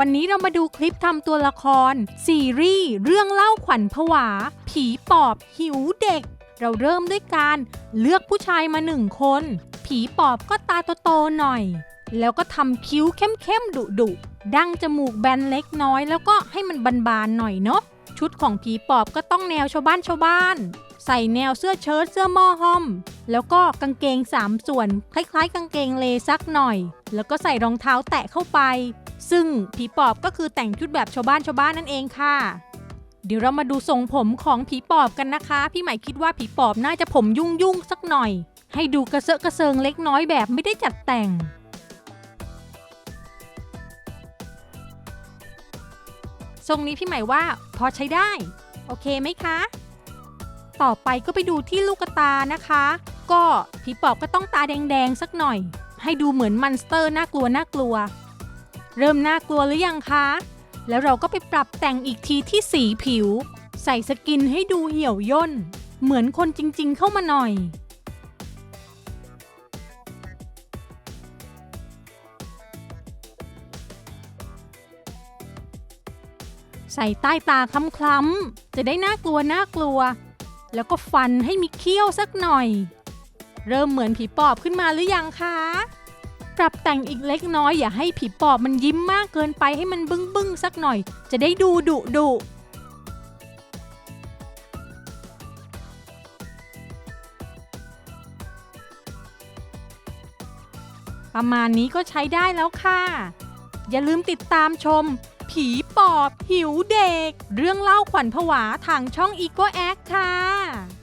วันนี้เรามาดูคลิปทำตัวละคร ซีรีส์เรื่องเล่าขวัญผวา ผีปอบหิวเด็ก เราเริ่มด้วยการเลือกผู้ชายมาหนึ่งคน ผีปอบก็ตาโตๆหน่อย แล้วก็ทำคิ้วเข้มๆดุๆดั้งจมูกแบนเล็กน้อย แล้วก็ให้มันบานๆหน่อยเนาะ ชุดของผีปอบก็ต้องแนวชาวบ้านชาวบ้าน ใส่แนวเสื้อเชิ้ตเสื้อหม้อห้อม แล้วก็กางเกงสามส่วน คล้ายๆ กางเกงเลสักหน่อย แล้วก็ใส่รองเท้าแตะเข้าไป ซึ่งผีปอบก็คือแต่งชุดแบบชาวบ้านชาวบ้านนั่นเองค่ะ เดี๋ยวเรามาดูทรงผมของผีปอบกันนะคะ พี่ใหม่คิดว่าผีปอบน่าจะผมยุ่งยุ่งๆสักหน่อย ให้ดูกระเซาะกระเซิงเล็กน้อยแบบไม่ได้จัดแต่ง ทรงนี้พี่หม่ว่าพอใช้ได้ โอเคไหมคะ ต่อไปก็ไปดูที่ลูกตานะคะ ก็ผีปอบก็ต้องตาแดงๆสักหน่อย ให้ดูเหมือนมันสเตอร์น่ากลัวน่ากลัว เริ่มน่ากลัวหรือยังคะ แล้วเราก็ไปปรับแต่งอีกทีที่สีผิว ใส่สกินให้ดูเหี่ยวย่น เหมือนคนจริงๆเข้ามาหน่อย ใส่ใต้ตาคล้ำๆจะได้น่ากลัวน่ากลัว แล้วก็ฟันให้มีเขี้ยวสักหน่อย เริ่มเหมือนผีปอบขึ้นมาหรือยังคะปรับแต่งอีกเล็กน้อยอย่าให้ผีปอบมันยิ้มมากเกินไปให้มันบึ้งบึ้งสักหน่อย จะได้ดูดุดุประมาณนี้ก็ใช้ได้แล้วค่ะ อย่าลืมติดตามชม ผีปอบ หิวเด็ก เรื่องเล่าขวัญผวาทางช่อง e ีโกแอคค่ะ